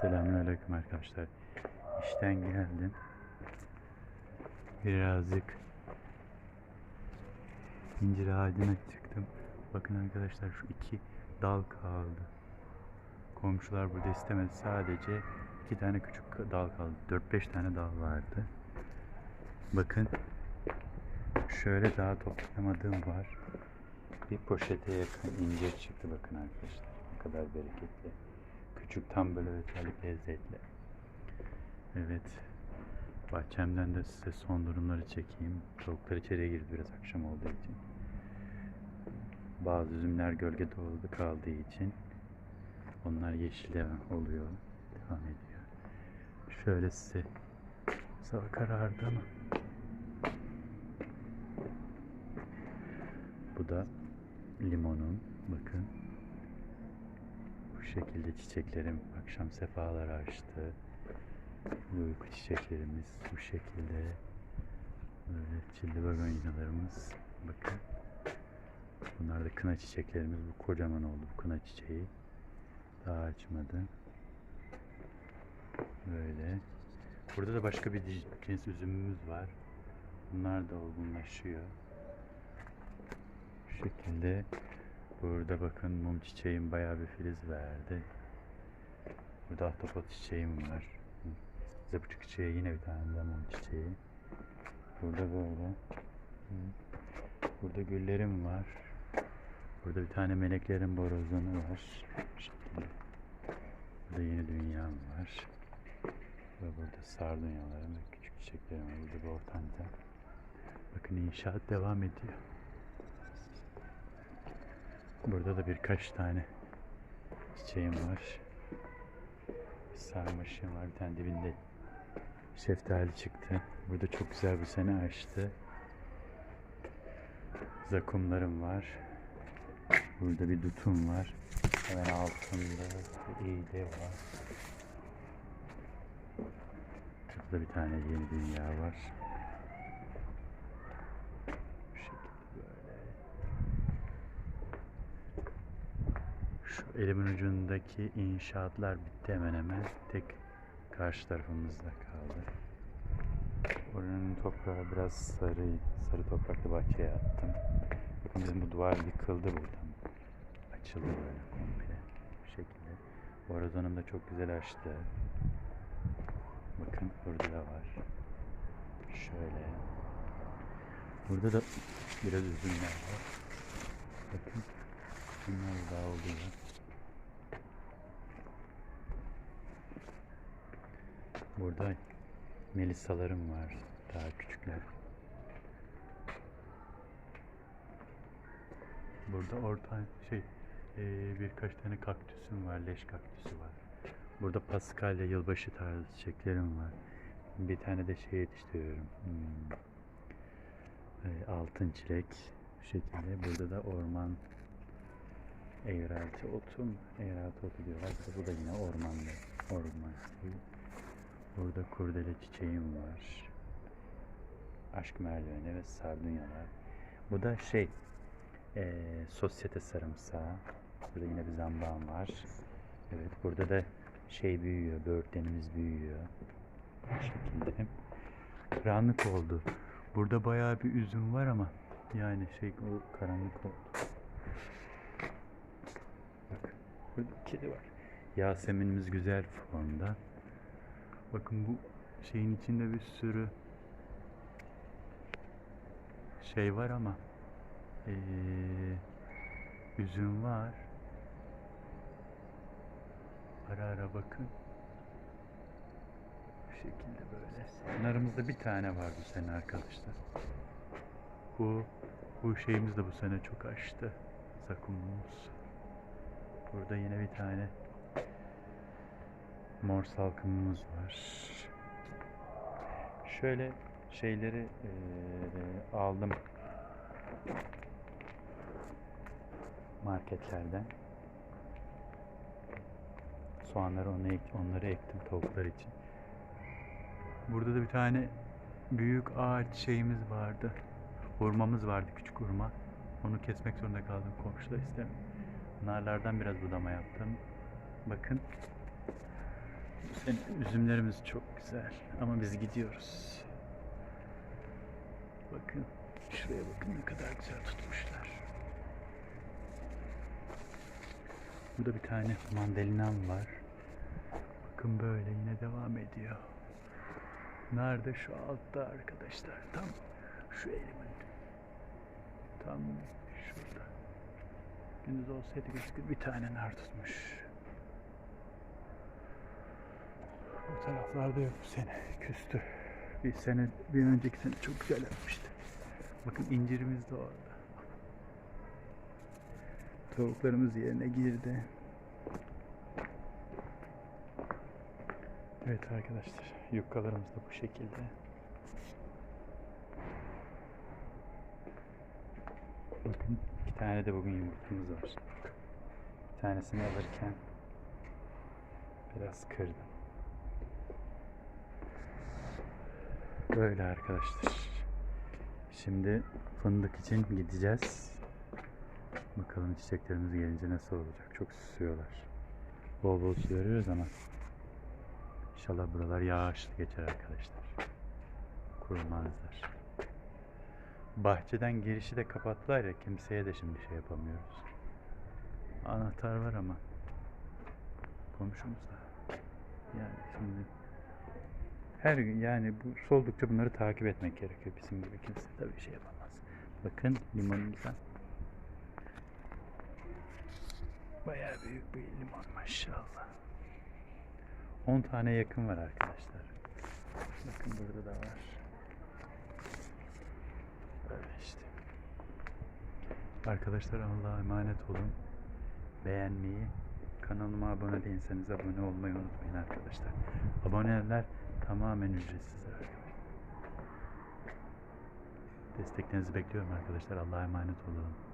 Selamünaleyküm arkadaşlar. İşten geldim. Birazcık incir ağacına çıktım. Bakın arkadaşlar şu iki dal kaldı. Komşular burada istemedi. Sadece iki tane küçük dal kaldı. 4-5 tane dal vardı. Bakın şöyle daha toplamadığım var. Bir poşete yakın incir çıktı bakın arkadaşlar. Ne kadar bereketli. Küçük tam böyle özellik lezzetli. Evet. Bahçemden de size son durumları çekeyim. Tavuklar içeriye girdi biraz akşam olduğu için. Bazı üzümler gölgede oldu kaldığı için. Onlar yeşil devam oluyor. Devam ediyor. Şöyle size hava karardı ama bu da limonum. Bakın. Bu şekilde çiçeklerim akşam sefalar açtı. Uyku çiçeklerimiz bu şekilde. Böyle çilli begonyalarımız. Bakın. Bunlar da kına çiçeklerimiz. Bu kocaman oldu bu kına çiçeği. Daha açmadı. Böyle. Burada da başka bir cins üzümümüz var. Bunlar da olgunlaşıyor. Şu şekilde burada bakın mum çiçeğim bayağı bir filiz verdi. Burada ahtapot çiçeğim var. Zıpçık çiçeği yine bir tane de mum çiçeği. Burada böyle. Burada güllerim var. Burada bir tane meleklerin borazanı var. Burada yeni dünyam var. Ve burada sardunyalarım ve küçük çiçeklerim var. Burada ortanca. Bakın inşaat devam ediyor. Burada da birkaç tane çiçeğim var. Bir sarmaşığım var. Bir tane dibinde şeftali çıktı. Burada çok güzel bir sene açtı. Zakumlarım var. Burada bir dutum var. Hemen altında bir iğde var. Burada bir tane yeni dünya var. Bu şekilde böyle. Şu elimin ucundaki inşaatlar bitti hemen hemen. Tek karşı tarafımızda kaldı. Oranın toprağı biraz sarı, sarı topraklı bahçeye attım. Bizim bu duvar yıkıldı buradan. Açıldı böyle komple bu şekilde. Borazanım da çok güzel açtı. Bakın burada da var. Şöyle. Burada da biraz üzümler var. Bakın. Bunlar daha oluyor. Burada melisalarım var. Daha küçükler. Burada orta şey eee, birkaç tane kaktüsüm var. Leş kaktüsü var. Burada paskalya yılbaşı tarzı çiçeklerim var. Bir tane de şey yetiştiriyorum. Hmm. Ee, altın çilek bu şekilde. Burada da orman eğrelti otum. Eğrelti otu diyorlar. Bu da yine ormanda. Orman. Burada kurdele çiçeğim var. Aşk merdiveni ve sardunyalar. Bu da şey eee sosyete sarımsağı. Burada yine bir zambağım var. Evet burada da şey büyüyor. Böğürtlenimiz büyüyor. Bu şekilde. Karanlık oldu. Burada bayağı bir üzüm var ama yani şey o karanlık oldu. Bak burada kedi var. Yaseminimiz güzel formda. Bakın bu şeyin içinde bir sürü şey var ama eee, üzüm var. Ara ara bakın. Bu şekilde böyle. Narımızda bir tane var bu sene arkadaşlar. Bu bu şeyimiz de bu sene çok açtı. Zakumumuz. Burada yine bir tane mor salkımımız var. Şöyle şeyleri eee, aldım marketlerden. Soğanları onu ek- onları ektim tavuklar için. Burada da bir tane büyük ağaç şeyimiz vardı. Hurmamız vardı küçük hurma. Onu kesmek zorunda kaldım komşular istemiyor. Narlardan biraz budama yaptım. Bakın sene üzümlerimiz çok güzel ama biz gidiyoruz. Bakın şuraya bakın ne kadar güzel tutmuşlar. Burada bir tane mandalinam var. Bakın böyle yine devam ediyor. Nerede? Şu altta arkadaşlar. Tam şu elimin. Tam şurada. Gündüz olsaydı gözükür bir tane nar tutmuş. Taraflarda yok bu sene. Küstü. Bir sene, bir önceki sene çok güzel yapmıştı. Bakın incirimiz de orada. Tavuklarımız yerine girdi. Evet arkadaşlar, yufkalarımız da bu şekilde. Bakın iki tane de bugün yumurtamız var. Bir tanesini alırken biraz kırdım. Böyle arkadaşlar. Şimdi fındık için gideceğiz. Bakalım çiçeklerimiz gelince nasıl olacak. Çok susuyorlar. Bol bol su veriyoruz ama İnşallah buralar yağışlı geçer arkadaşlar. Kurumazlar. Bahçeden girişi de kapattılar ya kimseye de şimdi şey yapamıyoruz. Anahtar var ama komşumuz da. Yani şimdi her gün yani bu soldukça bunları takip etmek gerekiyor. Bizim gibi kimse tabii şey yapamaz. Bakın limonumuza. Bayağı büyük bir limon maşallah. 10 tane yakın var arkadaşlar. Bakın burada da var. Böyle işte. Arkadaşlar Allah'a emanet olun. Beğenmeyi, kanalıma abone değilseniz abone olmayı unutmayın arkadaşlar. Aboneler tamamen ücretsiz arkadaşlar. Desteklerinizi bekliyorum arkadaşlar. Allah'a emanet olun.